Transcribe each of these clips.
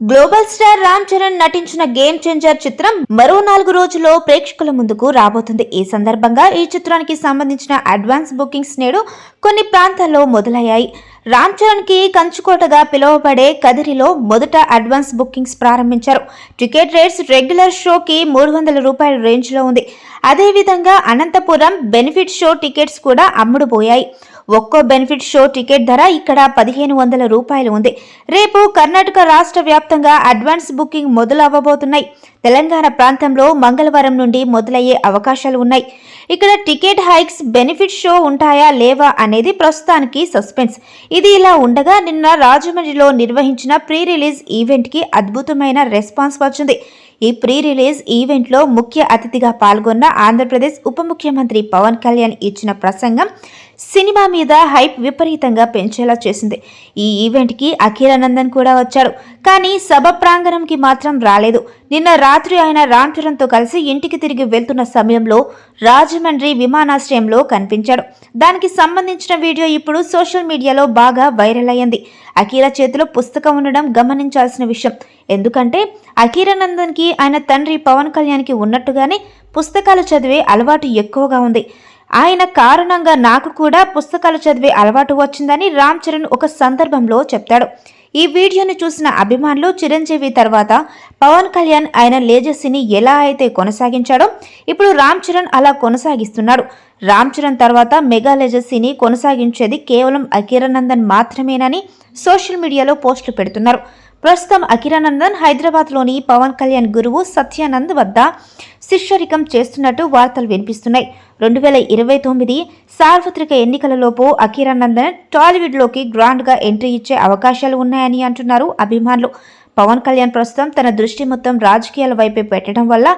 Global star Ram Charan నటించిన game changer చిత్రం మరో నాలుగు రోజుల్లో ప్రేక్షకుల ముందుకు రాబోతుంది. ఈ సందర్భంగా ఈ చిత్రానికి సంబంధించిన అడ్వాన్స్ బుకింగ్స్ నేడు కొన్ని ప్రాంతాల్లో మొదలయ్యాయి. రామ్ చరణ్కి కంచుకోటగా పిలువబడే కదిరిలో మొదట అడ్వాన్స్ బుకింగ్స్ ప్రారంభించారు. టికెట్ రేట్స్ రెగ్యులర్ షోకి మూడు వందల రూపాయల రేంజ్లో ఉంది. అదేవిధంగా అనంతపురం బెనిఫిట్ షో టికెట్స్ కూడా అమ్ముడుపోయాయి. ఒక్కో బెనిఫిట్ షో టికెట్ ధర ఇక్కడ పదిహేను వందల రూపాయలు ఉంది. రేపు కర్ణాటక రాష్ట్ర వ్యాప్తంగా అడ్వాన్స్ బుకింగ్ మొదలవ్వబోతున్నాయి. తెలంగాణ ప్రాంతంలో మంగళవారం నుండి మొదలయ్యే అవకాశాలు ఉన్నాయి. ఇక్కడ టికెట్ హైక్స్ బెనిఫిట్ షో ఉంటాయా లేవా అనేది ప్రస్తుతానికి సస్పెన్స్. ఇది ఇలా ఉండగా నిన్న రాజమండ్రిలో నిర్వహించిన ప్రీ రిలీజ్ ఈవెంట్కి అద్భుతమైన రెస్పాన్స్ వచ్చింది. ఈ ప్రీ రిలీజ్ ఈవెంట్లో ముఖ్య అతిథిగా పాల్గొన్న ఆంధ్రప్రదేశ్ ఉప ముఖ్యమంత్రి పవన్ కళ్యాణ్ ఇచ్చిన ప్రసంగం సినిమా మీద హైప్ విపరీతంగా పెంచేలా చేసింది. ఈ ఈవెంట్కి అఖిలానందన్ కూడా వచ్చాడు. కానీ సభ ప్రాంగణంకి మాత్రం రాలేదు. నిన్న రాత్రి ఆయన రామ్చరణ్తో కలిసి ఇంటికి తిరిగి వెళ్తున్న సమయంలో రాజమండ్రి విమానాశ్రయంలో కనిపించాడు. దానికి సంబంధించిన వీడియో ఇప్పుడు సోషల్ మీడియాలో బాగా వైరల్ అయ్యింది. అఖీరా చేతిలో పుస్తకం ఉండడం గమనించాల్సిన విషయం. ఎందుకంటే అఖీరానందన్కి ఆయన తండ్రి పవన్ కళ్యాణ్కి ఉన్నట్టుగానే పుస్తకాలు చదివే అలవాటు ఎక్కువగా ఉంది. ఆయన కారణంగా నాకు కూడా పుస్తకాలు చదివే అలవాటు వచ్చిందని రామ్ చరణ్ ఒక సందర్భంలో చెప్తాడు. ఈ వీడియోను చూసిన అభిమానులు చిరంజీవి తర్వాత పవన్ కళ్యాణ్ ఆయన లేజెస్సీని ఎలా అయితే కొనసాగించాడో ఇప్పుడు రామ్ చరణ్ అలా కొనసాగిస్తున్నాడు. రామ్ చరణ్ తర్వాత మెగా లేజెస్సీని కొనసాగించేది కేవలం అఖీరానందన్ మాత్రమేనని సోషల్ మీడియాలో పోస్టులు పెడుతున్నారు. ప్రస్తుతం అఖిరానందన్ హైదరాబాద్లోని పవన్ కళ్యాణ్ గురువు సత్యానంద్ వద్ద శిష్యరికం చేస్తున్నట్టు వార్తలు వినిపిస్తున్నాయి. రెండు వేల ఇరవై తొమ్మిది సార్వత్రిక ఎన్నికలలోపు అఖిరానందన్ టాలీవుడ్లోకి గ్రాండ్గా ఎంట్రీ ఇచ్చే అవకాశాలు ఉన్నాయని అంటున్నారు అభిమానులు. పవన్ కళ్యాణ్ ప్రస్తుతం తన దృష్టి మొత్తం రాజకీయాల వైపే పెట్టడం వల్ల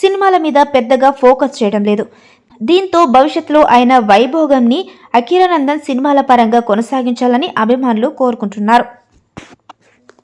సినిమాల మీద పెద్దగా ఫోకస్ చేయడం లేదు. దీంతో భవిష్యత్తులో ఆయన వైభోగంని అఖిరానందన్ సినిమాల పరంగా కొనసాగించాలని అభిమానులు కోరుకుంటున్నారు.